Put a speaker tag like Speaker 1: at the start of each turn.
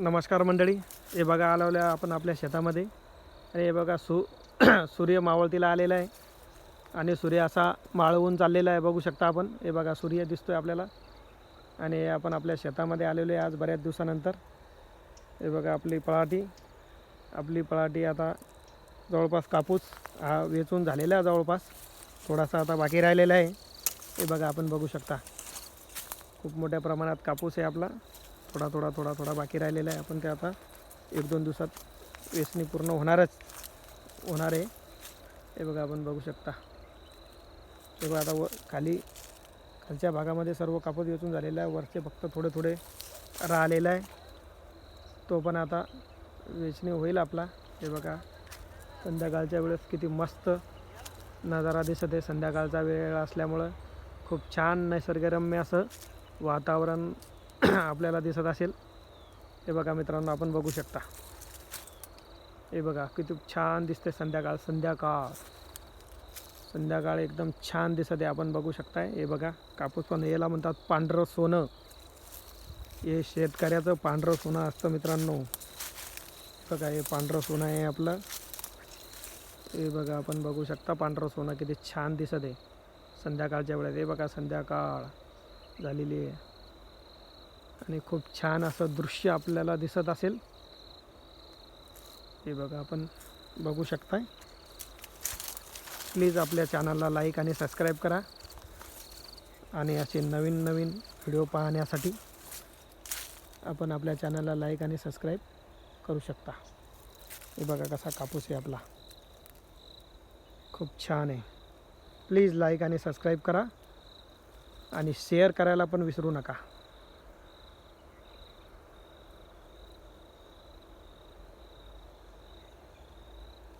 Speaker 1: नमस्कार मंडळी. हे बघा आलवल्या आपण आपल्या शेतामध्ये. आणि हे बघा सु सूर्य मावळतीला आलेला आहे. आणि सूर्य असा माळवून चाललेला आहे बघू शकता आपण. हे बघा सूर्य दिसतोय आपल्याला. आणि आपण आपल्या शेतामध्ये आलेलो आहे आज बऱ्याच दिवसानंतर. हे बघा आपली पळाटी. आपली पळाटी आता जवळपास कापूस हा वेचून झालेला आहे जवळपास. थोडासा आता बाकी राहिलेला आहे. हे बघा आपण बघू शकता. खूप मोठ्या प्रमाणात कापूस आहे आपला. थोडा थोडा थोडा थोडा बाकी राहिलेला आहे. आपण ते आता एक दोन दिवसात वेचणी पूर्ण होणारच होणार आहे. हे बघा आपण बघू शकता. हे बघा आता व खाली खालच्या भागामध्ये सर्व कापूस वेचून झालेला आहे. वरचे फक्त थोडे थोडे राहिलेला आहे. तो पण आता वेचणी होईल आपला. हे बघा संध्याकाळच्या वेळेस किती मस्त नजारा दिसत आहे. संध्याकाळचा वेळ असल्यामुळं खूप छान निसर्गरम्य असं वातावरण आपल्याला दिसत असेल. हे बघा मित्रांनो आपण बघू शकता. हे बघा किती छान दिसते संध्याकाळ संध्याकाळ. संध्याकाळ एकदम छान दिसत आहे आपण बघू शकताय. हे बघा कापूस पण याला म्हणतात पांढरं सोनं. हे शेतकऱ्याचं पांढरं सोनं असतं मित्रांनो. बघा हे पांढरं सोनं आहे आपलं. हे बघा आपण बघू शकता पांढरं सोनं किती छान दिसत आहे. संध्याकाळच्या वेळेत हे बघा संध्याकाळ झालेली आहे. आणि खूप छान असं दृश्य आपल्याला दिसत असेल. हे बघा आपण बघू शकताय. प्लीज आपल्या चॅनलला लाईक आणि सबस्क्राईब करा. आणि असे नवीन नवीन व्हिडिओ पाहण्यासाठी आपण आपल्या चॅनलला लाईक आणि सबस्क्राईब करू शकता. हे बघा कसा कापूस आहे आपला. खूप छान आहे. प्लीज लाईक आणि सबस्क्राईब करा. आणि शेअर करायला पण विसरू नका.